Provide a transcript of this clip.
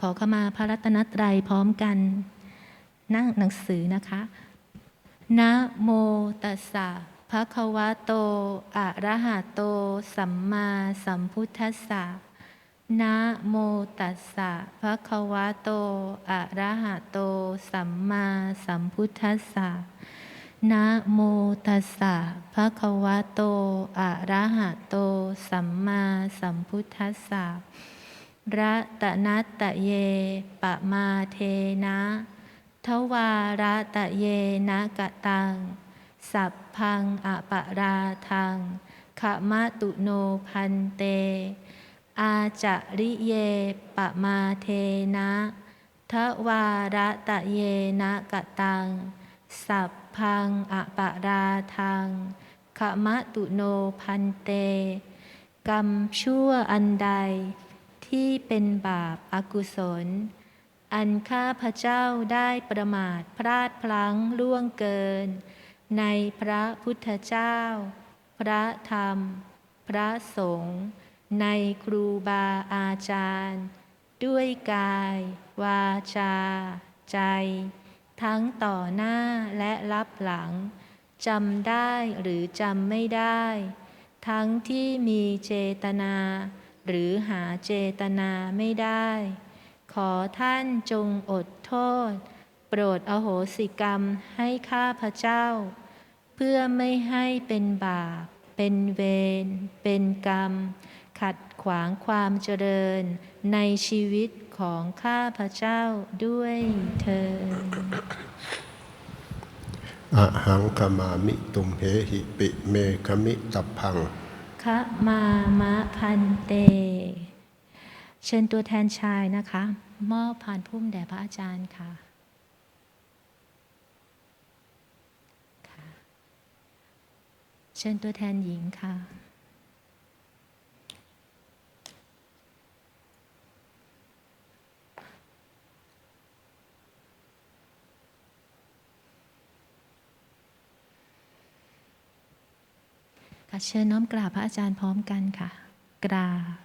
ขอขมาพระรัตนตรัยพร้อมกัน นั่งหนังสือนะคะนะโมตัสสะภะคะวะโต อะระหะโต สัมมาสัมพุทธัสสะนะโมตัสสะภะคะวะโต อะระหะโต สัมมาสัมพุทธัสสะนะโมตัสสะภะคะวะโต อะระหะโต สัมมาสัมพุทธัสสะ รัตนัตตะเย ปะมาเทนะ ทวาระตะเยนะกะตัง สัพพังอะปะราทังขมะตุโนพันเต อาจาริเย ปะมาเทนะทวาระตะเยนะกะตัง สัพพังอะปะราทังขมะตุโนพันเต กรรมชั่วอันใด ที่เป็นบาปอากุศล อันข้าพระเจ้าได้ประมาทพลาดพลั้งล่วงเกิน ในพระพุทธเจ้า พระธรรม พระสงฆ์ในครูบาอาจารย์ ด้วยกาย วาจา ใจ ทั้งต่อหน้าและรับหลังจำได้หรือจำไม่ได้ ทั้งที่มีเจตนา หรือหาเจตนาไม่ได้ ขอท่านจงอดโทษ โปรดอโหสิกรรมให้ข้าพระเจ้า เพื่อไม่ให้เป็นบาป เป็นเวร เป็นกรรม ขัดขวางความเจริญในชีวิตของข้าพระเจ้าด้วยเธออะหังขมามิตุมเหหิปิเมขมิตัพพัง คะมามะพันเต เชิญตัวแทนชายนะคะ มอบผ่านพุ่มแด่พระอาจารย์ค่ะเชิญตัวแทนหญิงค่ะ เชิญน้อมกราบพระอาจารย์พร้อมกันค่ะ กราบ